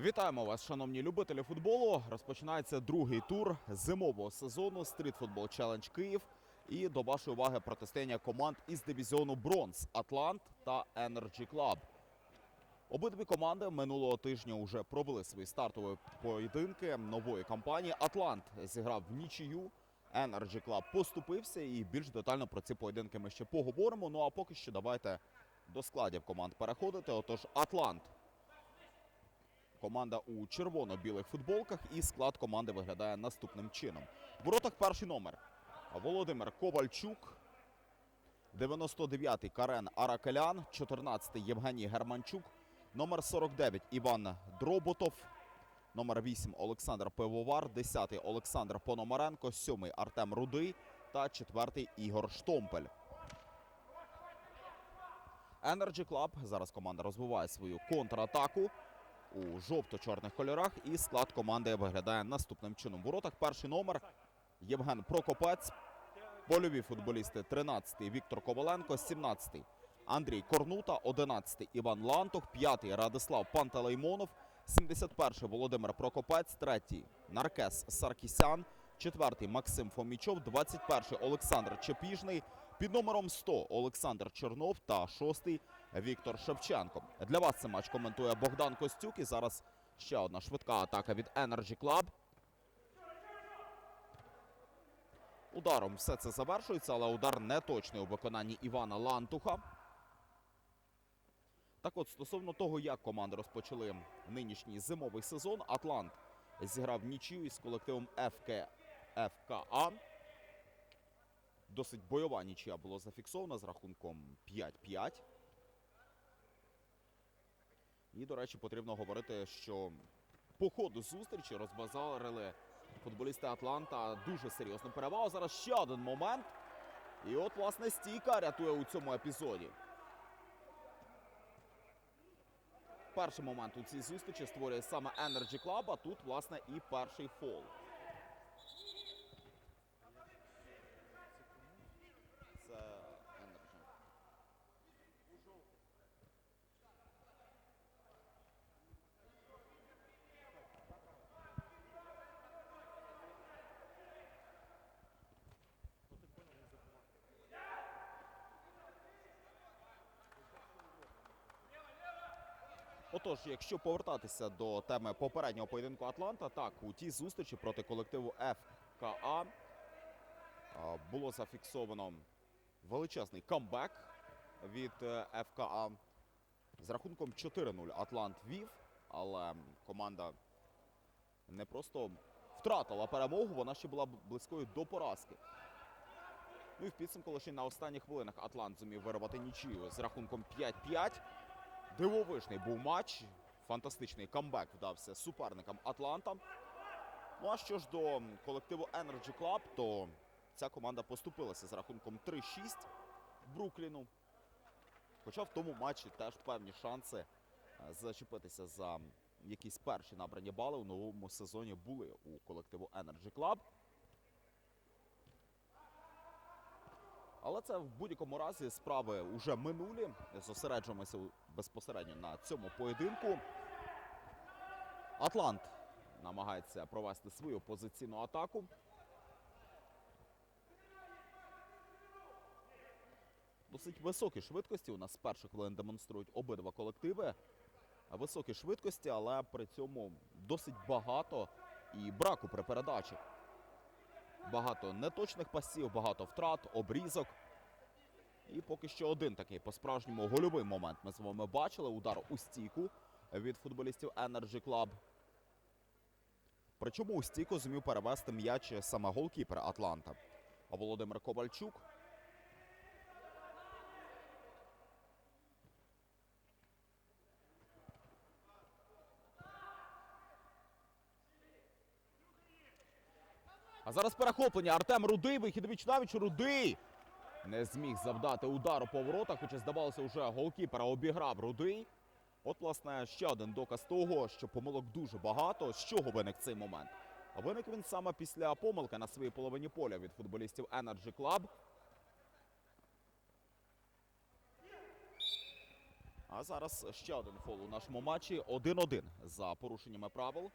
Вітаємо вас, шановні любителі футболу. Розпочинається другий тур зимового сезону Стріт Футбол Челендж Київ. І до вашої уваги протистояння команд із дивізіону Бронз Атлант та Енерджі Клаб. Обидві команди минулого тижня вже провели свої стартові поєдинки нової кампанії. Атлант зіграв в нічию. Енерджі Клаб поступився і більш детально про ці поєдинки ми ще поговоримо. Ну а поки що давайте до складів команд переходити. Отож, Атлант Команда у червоно-білих футболках і склад команди виглядає наступним чином. В воротах перший номер. Володимир Ковальчук, 99-й Карен Аракелян, 14-й Євгеній Германчук, номер 49 Іван Дроботов, номер 8 Олександр Пивовар, 10-й Олександр Пономаренко, 7-й Артем Рудий. та 4-й Ігор Штомпель. Energy Club. Зараз команда розвиває свою контратаку у жовто-чорних кольорах. І склад команди виглядає наступним чином. В воротах перший номер Євген Прокопець. Польові футболісти 13-й Віктор Коваленко, 17-й Андрій Корнута, 11-й Іван Лантух, 5-й Радислав Пантелеймонов, 71-й Володимир Прокопець, 3-й Наркес Саркісян, 4-й Максим Фомічов, 21-й Олександр Чепіжний, під номером 100 Олександр Чернов та 6-й Віктор Шевченко. Для вас цей матч коментує Богдан Костюк. І зараз ще одна швидка атака від Energy Club. Ударом все це завершується, але удар не точний у виконанні Івана Лантуха. Так от, стосовно того, як команди розпочали нинішній зимовий сезон, Атлант зіграв нічию із колективом ФК, ФКА. Досить бойова нічия була зафіксована з рахунком 5-5. І, до речі, потрібно говорити, що по ходу зустрічі розбазарили футболісти Атланта дуже серйозну перевагу. Зараз ще один момент. І от, власне, стійка рятує у цьому епізоді. Перший момент у цій зустрічі створює саме Energy Club, а тут, власне, і перший фол. Це Energy. Отож, якщо повертатися до теми попереднього поєдинку Атланта, так у тій зустрічі проти колективу ФКА було зафіксовано величезний камбек від е, ФКА. З рахунком 4-0 Атлант вів, але команда не просто втратила перемогу, вона ще була близькою до поразки. Ну і в підсумку лише на останніх хвилинах Атлант зумів вирвати нічию з рахунком 5-5. Дивовижний був матч. Фантастичний камбек вдався суперникам Атланта. Ну а що ж до колективу Energy Club, то ця команда поступилася з рахунком 3-6 Брукліну. Хоча в тому матчі теж певні шанси е, зачепитися за якісь перші набрані бали у новому сезоні були у колективу Energy Club. Але це в будь-якому разі справи вже минулі. Зосереджуємося безпосередньо на цьому поєдинку. Атлант намагається провести свою позиційну атаку. Досить високі швидкості. У нас з перших хвилин демонструють обидва колективи. Високі швидкості, але при цьому досить багато і браку при передачі. Багато неточних пасів, багато втрат, обрізок. І поки що один такий по-справжньому гольовий момент ми з вами бачили. Удар у стійку від футболістів Energy Club. Причому у стійку зумів перевести м'яч саме голкіпер Атланта. А Володимир Ковальчук. Зараз перехоплення. Артем Рудий, вихід віч навіч Рудий. Не зміг завдати удару по воротах, хоча здавалося, вже голкіпера обіграв Рудий. От, власне, ще один доказ того, що помилок дуже багато. З чого виник цей момент? А виник він саме після помилки на своїй половині поля від футболістів Energy Club. А зараз ще один фол у нашому матчі. 1-1 за порушеннями правил.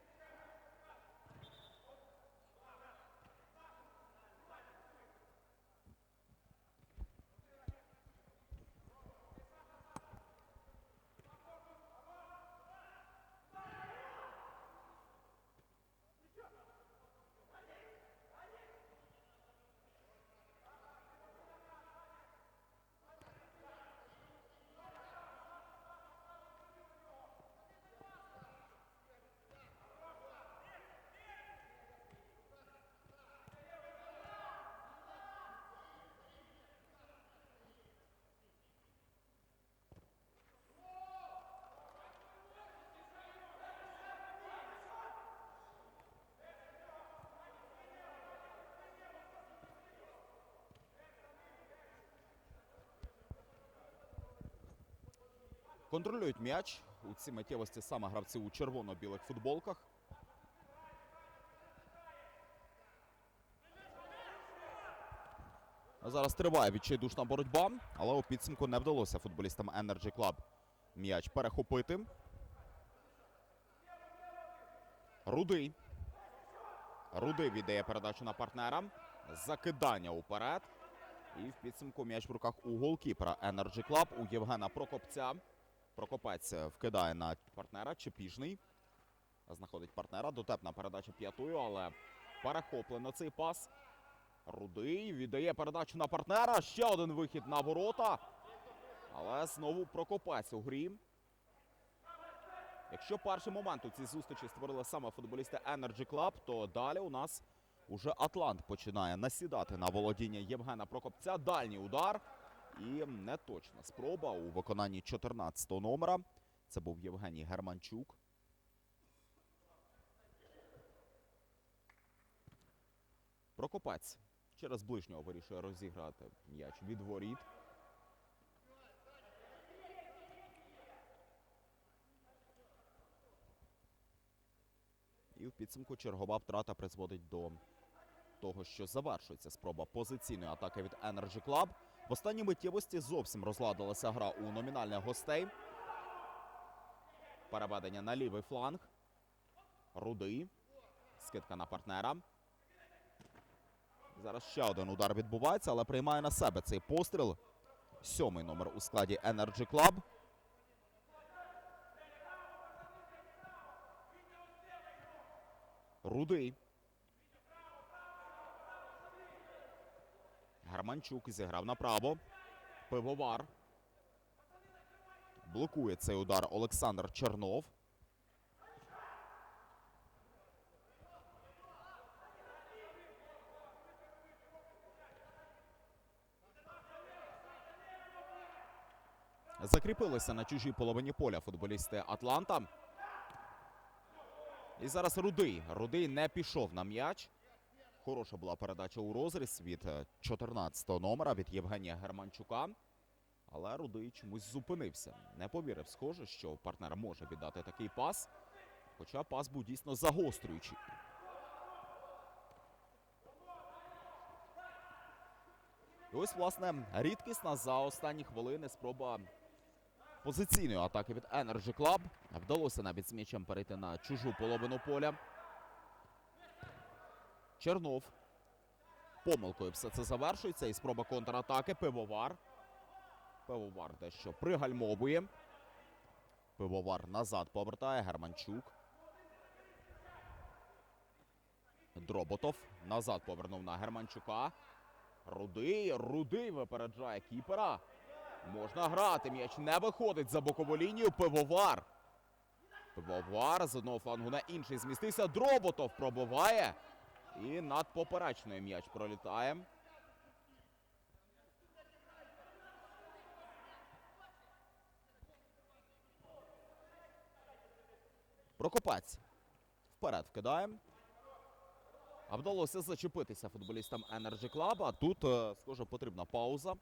Контролюють м'яч. У цій миттєвості саме гравці у червоно-білих футболках. Зараз триває відчайдушна боротьба, але у підсумку не вдалося футболістам Energy Club м'яч перехопити. Рудий. Рудий віддає передачу на партнера. Закидання уперед. І в підсумку м'яч в руках у голкіпера Energy Club у Євгена Прокопця. Прокопець е, вкидає на партнера. Чепіжний. Знаходить партнера. Дотепна передача п'ятою, але перехоплено цей пас. Рудий віддає передачу на партнера. Ще один вихід на ворота. Але знову Прокопець у грі. Якщо перший момент у цій зустрічі створили саме футболісти Energy Club, то далі у нас уже Атлант починає насідати на володіння Євгена Прокопця. Дальній удар. І неточна спроба у виконанні 14-го номера. Це був Євгеній Германчук. Прокопець через ближнього вирішує розіграти м'яч від воріт. І в підсумку чергова втрата призводить до того, що завершується спроба позиційної атаки від Energy Club. В останній миттєвості зовсім розладилася гра у номінальних гостей. Переведення на лівий фланг. Рудий. Скидка на партнера. Зараз ще один удар відбувається, але приймає на себе цей постріл. Сьомий номер у складі Energy Club. Рудий. Гарманчук зіграв направо. Пивовар. Блокує цей удар Олександр Чернов. Закріпилися на чужій половині поля футболісти Атланта. І зараз Рудий. Рудий не пішов на м'яч. Хороша була передача у розріз від 14-го номера від Євгенія Германчука. Але Рудий чомусь зупинився. Не повірив, схоже, що партнер може віддати такий пас. Хоча пас був дійсно загострюючий. І ось, власне, рідкісна за останні хвилини спроба позиційної атаки від Energy Club. Вдалося навіть з м'ячем перейти на чужу половину поля. Чернов. Помилкою все це завершується. І спроба контратаки. Пивовар. Пивовар дещо пригальмовує. Пивовар назад повертає. Германчук. Дроботов. Назад повернув на Германчука. Рудий. Рудий випереджає кіпера. Можна грати. М'яч не виходить за бокову лінію. Пивовар. Пивовар з одного флангу на інший змістився. Дроботов пробиває. І над поперечною м'яч пролітає. Прокопець. Вперед вкидає. А вдалося зачепитися футболістам Energy Club. А тут, е, схоже, потрібна пауза.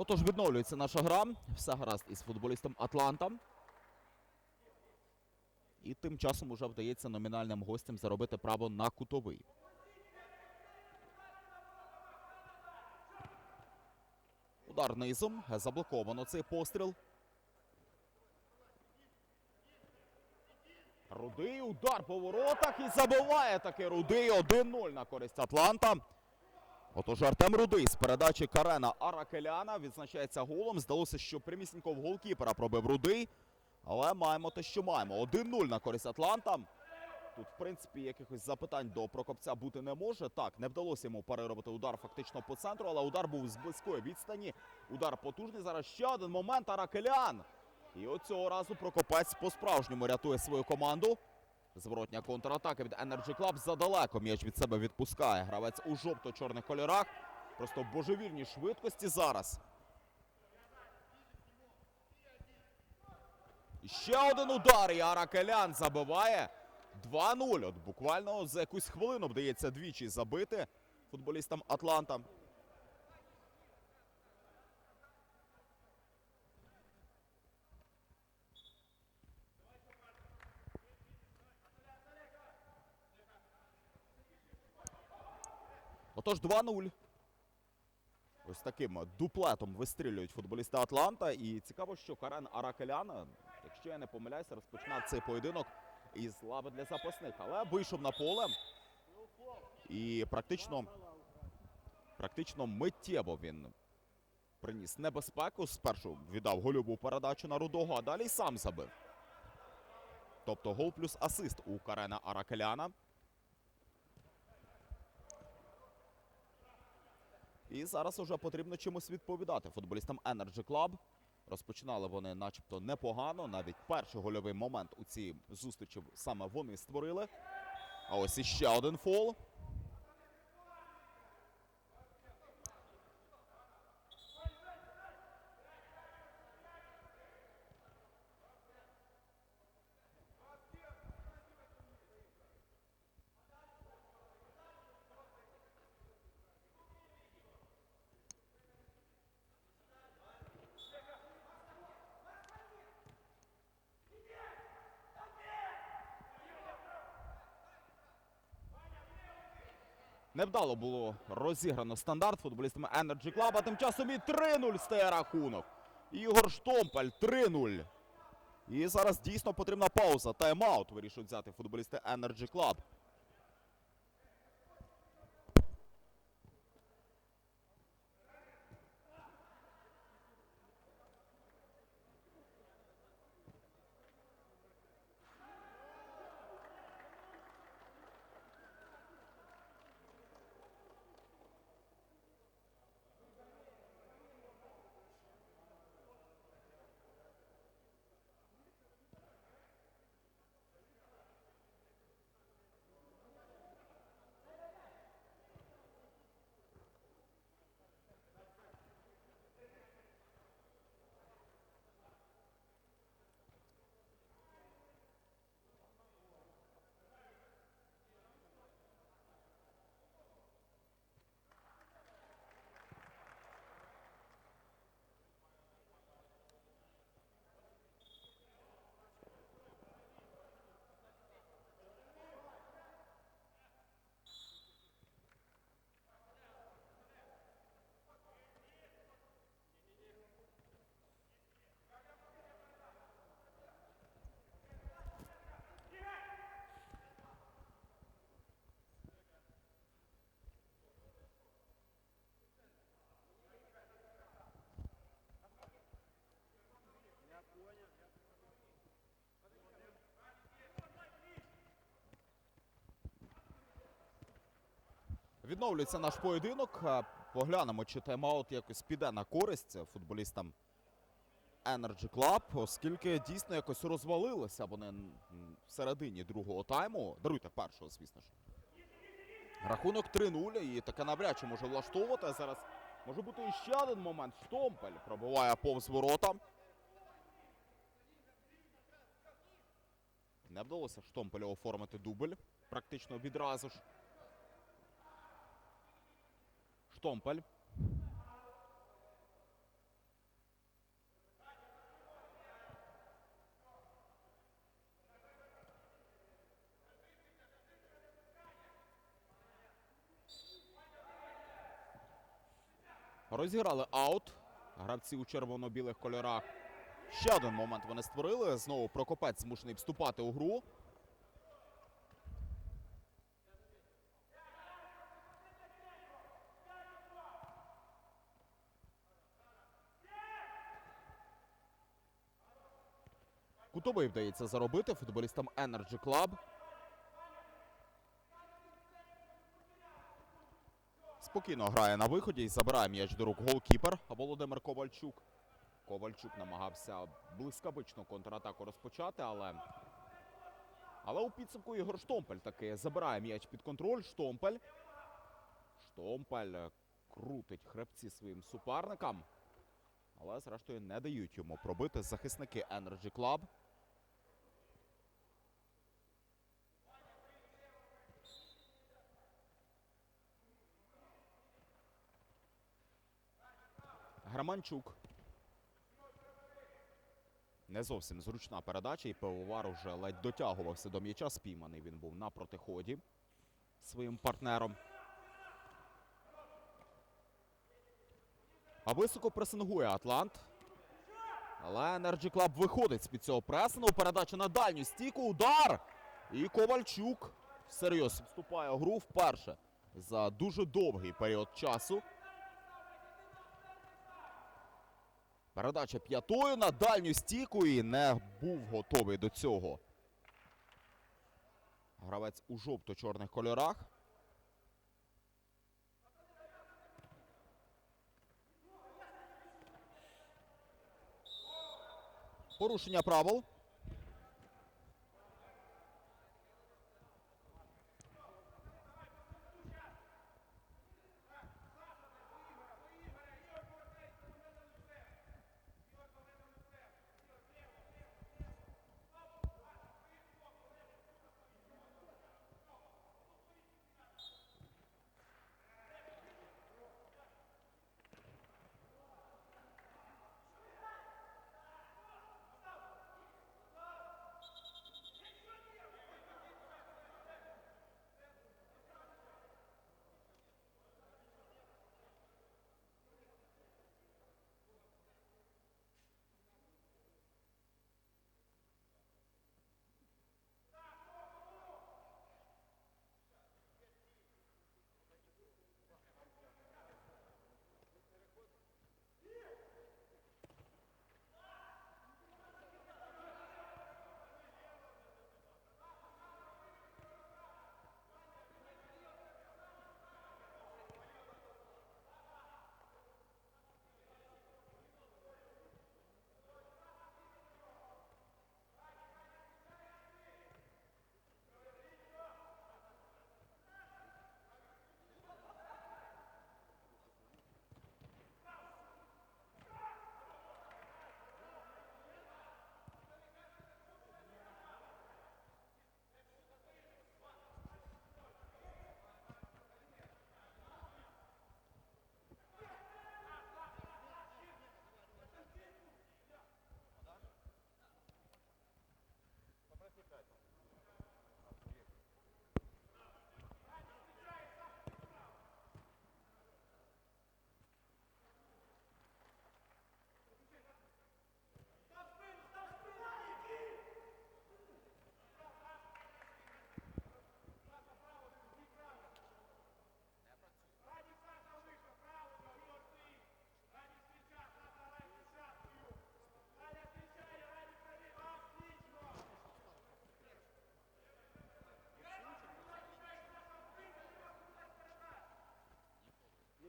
Отож, відновлюється наша гра. Все гаразд із футболістом Атланта. І тим часом уже вдається номінальним гостям заробити право на кутовий. Удар низом. Заблоковано цей постріл. Рудий удар по воротах і забиває таки Рудий 1-0 на користь Атланта. Отож Артем Рудий з передачі Карена Аракеляна відзначається голом. Здалося, що прямісінько в голкіпера пробив Рудий. Але маємо те, що маємо. 1-0 на користь Атланта. Тут, в принципі, якихось запитань до Прокопця бути не може. Так, не вдалося йому переробити удар фактично по центру, але удар був з близької відстані. Удар потужний. Зараз ще один момент. Аракелян. І от цього разу Прокопець по-справжньому рятує свою команду. Зворотня контратака від Energy Club задалеко м'яч від себе відпускає. Гравець у жовто-чорних кольорах. Просто божевільні швидкості зараз. Ще один удар. І Аракелян забиває 2-0. От буквально за якусь хвилину вдається двічі забити футболістам Атланта. Отож 2-0. Ось таким дуплетом вистрілюють футболісти Атланта. І цікаво, що Карен Аракелян, якщо я не помиляюся, розпочинав цей поєдинок із лави для запасних. Але вийшов на поле і практично, практично миттєво він приніс небезпеку. Спершу віддав гольову передачу на Рудого, а далі сам забив. Тобто гол плюс асист у Карена Аракеляна. І зараз уже потрібно чимось відповідати футболістам Energy Club. Розпочинали вони начебто непогано. Навіть перший гольовий момент у цій зустрічі саме вони створили. А ось іще один фол. Невдало було розіграно стандарт футболістами Energy Club, а тим часом і 3-0 стає рахунок. Ігор Штомпель 3-0. І зараз дійсно потрібна пауза. Тайм-аут вирішують взяти футболісти Energy Club. Відновлюється наш поєдинок. Е, Поглянемо, чи тайм-аут якось піде на користь футболістам Energy Club, оскільки дійсно якось розвалилися вони м, в середині другого тайму. Даруйте першого, звісно ж. Рахунок 3-0 і таке навряд чи може влаштовувати. Зараз може бути іще один момент. Штомпель пробиває повз ворота. Не вдалося Штомпелю оформити дубль практично відразу ж. Штомпель. Розіграли аут. Гравці у червоно-білих кольорах. Ще один момент вони створили. Знову Прокопець змушений вступати у гру. Кутовий вдається заробити футболістам Energy Club. Спокійно грає на виході і забирає м'яч до рук голкіпер Володимир Ковальчук. Ковальчук намагався блискавично контратаку розпочати, але. Але у підсумку Ігор Штомпель таки забирає м'яч під контроль. Штомпель. Штомпель крутить хребці своїм суперникам. Але, зрештою, не дають йому пробити захисники Energy Club. Граманчук. Не зовсім зручна передача, і пивовар уже ледь дотягувався до м'яча. Спійманий він був на протиході своїм партнером. А високо пресингує Атлант. Але Energy Club виходить з-під цього пресингу. Передача на дальню стійку. Удар! І Ковальчук всерйоз вступає у гру вперше за дуже довгий період часу. Передача п'ятою на дальню стійку і не був готовий до цього. Гравець у жовто-чорних кольорах. Порушення правил.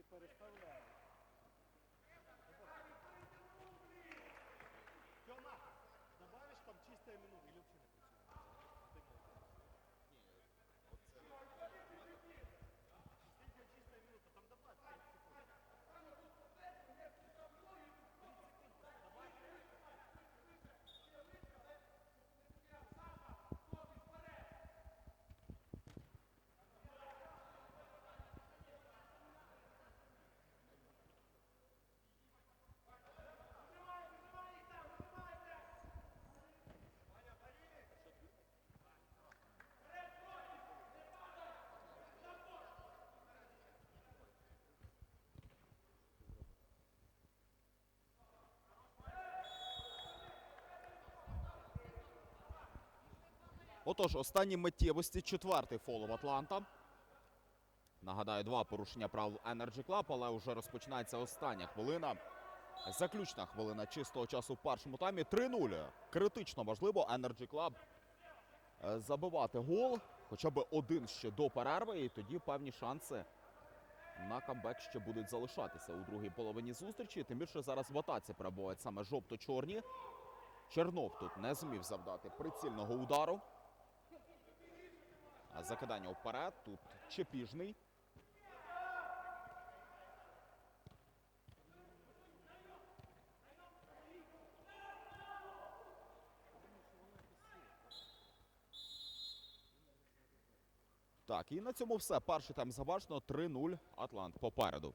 Тёма, Отож, останні миттєвості, четвертий фол в Атланта. Нагадаю, два порушення правил Energy Club, але вже розпочинається остання хвилина. Заключна хвилина чистого часу в першому таймі. 3-0. Критично важливо Energy Club е, забивати гол. Хоча б один ще до перерви, і тоді певні шанси на камбек ще будуть залишатися у другій половині зустрічі. Тим більше зараз в атаці перебувають саме жовто-чорні. Чернов тут не зумів завдати прицільного удару. Закидання вперед. Тут Чепіжний. Так, і на цьому все. Перший тайм завершено. 3-0. Атлант попереду.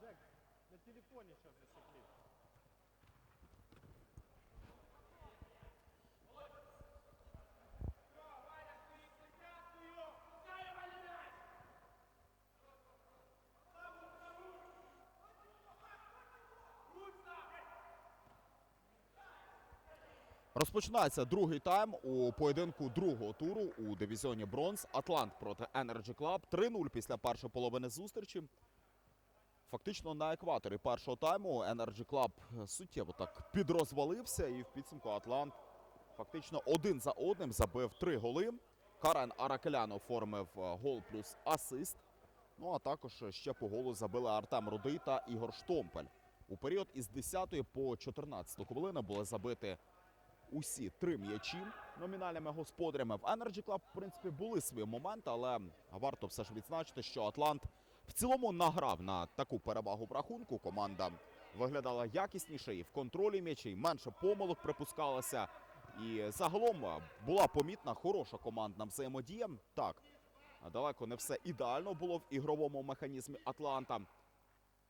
Жек, на телефоне сейчас засекли. Розпочинається другий тайм у поєдинку другого туру у дивізіоні Бронз. Атлант проти Energy Club. 3-0 після першої половини зустрічі. Фактично на екваторі першого тайму Energy Club суттєво так підрозвалився, і в підсумку Атлант фактично один за одним забив три голи. Карен Аракелян оформив е, гол плюс асист. Ну а також ще по голу забили Артем Рудий та Ігор Штомпель. У період із 10 по 14 хвилину були забити усі три м'ячі номінальними господарями. В Energy Club, в принципі, були свої моменти, але варто все ж відзначити, що Атлант в цілому награв на таку перевагу в рахунку. Команда виглядала якісніше і в контролі м'ячей, менше помилок припускалося. І загалом була помітна хороша командна взаємодія. Так, далеко не все ідеально було в ігровому механізмі Атланта.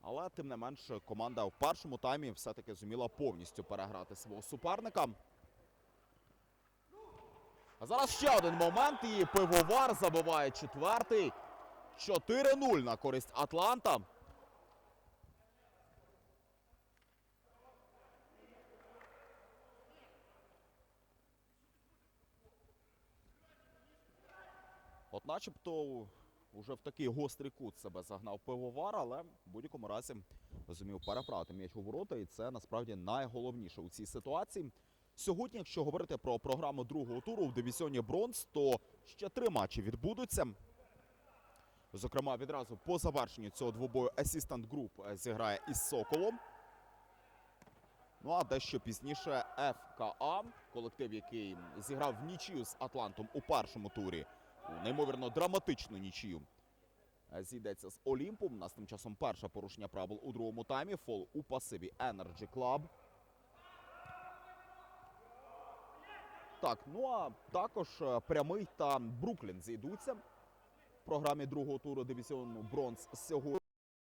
Але тим не менш команда в першому таймі все-таки зуміла повністю переграти свого суперника. А зараз ще один момент. І пивовар забиває четвертий. 4-0 на користь Атланта. От начебто уже в такий гострий кут себе загнав пивовар, але в будь-якому разі зумів переправити м'яч у ворота, і це насправді найголовніше у цій ситуації. Сьогодні, якщо говорити про програму другого туру в дивізіоні Бронз, то ще три матчі відбудуться. Зокрема, відразу по завершенню цього двобою Assistant Group е, зіграє із Соколом. Ну а дещо пізніше ФКА, колектив, який зіграв в нічию з Атлантом у першому турі, у неймовірно драматичну нічию. Е, Зійдеться з Олімпом. У нас тим часом перше порушення правил у другому таймі. Фол у пасиві Energy Club. Так, ну а також е, прямий та Бруклін зійдуться програмі другого туру дивізіону Бронз сьогодні.